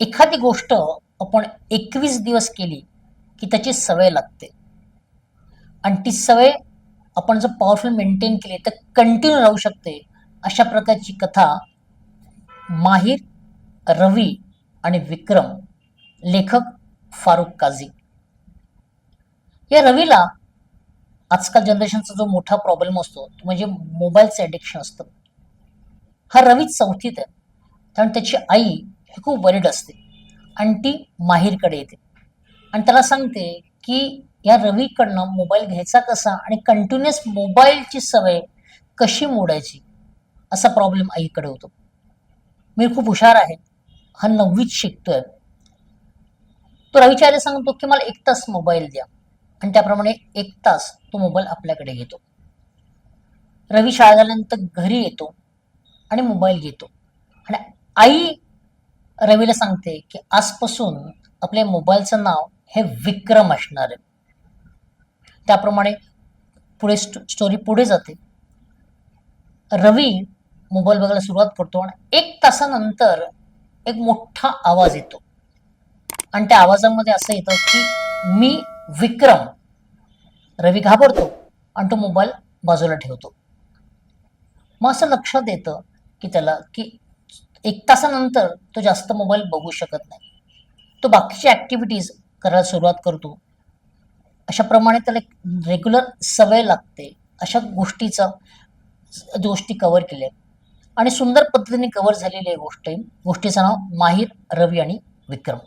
एखादी गोष्ट आपण एकवीस दिवस केली की त्याची सवय लागते. आणि ती सवय आपण जर पॉवरफुल मेंटेन केली तर कंटिन्यू राहू शकते. अशा प्रकारची कथा माहीर रवी आणि विक्रम लेखक फारुख काझी. या रवीला आजकाल जनरेशनचा जो मोठा प्रॉब्लेम असतो तो म्हणजे मोबाईलचं ॲडिक्शन असतं. हा रवी चौथीत आहे. कारण त्याची आई हे खूप वरीड असते. आणि ती माहीरकडे येते. आणि त्याला सांगते की या रवीकडनं मोबाईल घ्यायचा कसा आणि कंटिन्युअस मोबाईलची सवय कशी मोडायची असा प्रॉब्लेम आईकडे होतो. मी खूप हुशार आहे. हा नववीत शिकतोय. तो रवीच्या सांगतो की मला एक तास मोबाईल द्या. आणि त्याप्रमाणे एक तास तो मोबाईल आपल्याकडे घेतो. रवी शाळा झाल्यानंतर घरी येतो आणि मोबाईल घेतो. आणि आई रवीला सांगते की आजपासून आपल्या मोबाईलचं नाव हे विक्रम असणार आहे. त्याप्रमाणे पुढे स्टो स्टोरी पुढे जाते. रवी मोबाईल बघायला सुरुवात करतो आणि एक तासानंतर एक मोठा आवाज येतो. आणि त्या आवाजामध्ये असं येतं की मी विक्रम. रवी घाबरतो आणि तो मोबाईल बाजूला ठेवतो. मग असं लक्षात येतं की त्याला की एक तासानंतर तो जास्त मोबाईल बघू शकत नाही. तो बाकीची ॲक्टिव्हिटीज करायला सुरुवात करतो. अशाप्रमाणे त्याला एक रेग्युलर सवय लागते. अशा गोष्टीचा गोष्टी कवर केल्या. आणि सुंदर पद्धतीने कव्हर झालेली आहे गोष्ट. गोष्टीचं नाव माहीर रवी आणि विक्रम.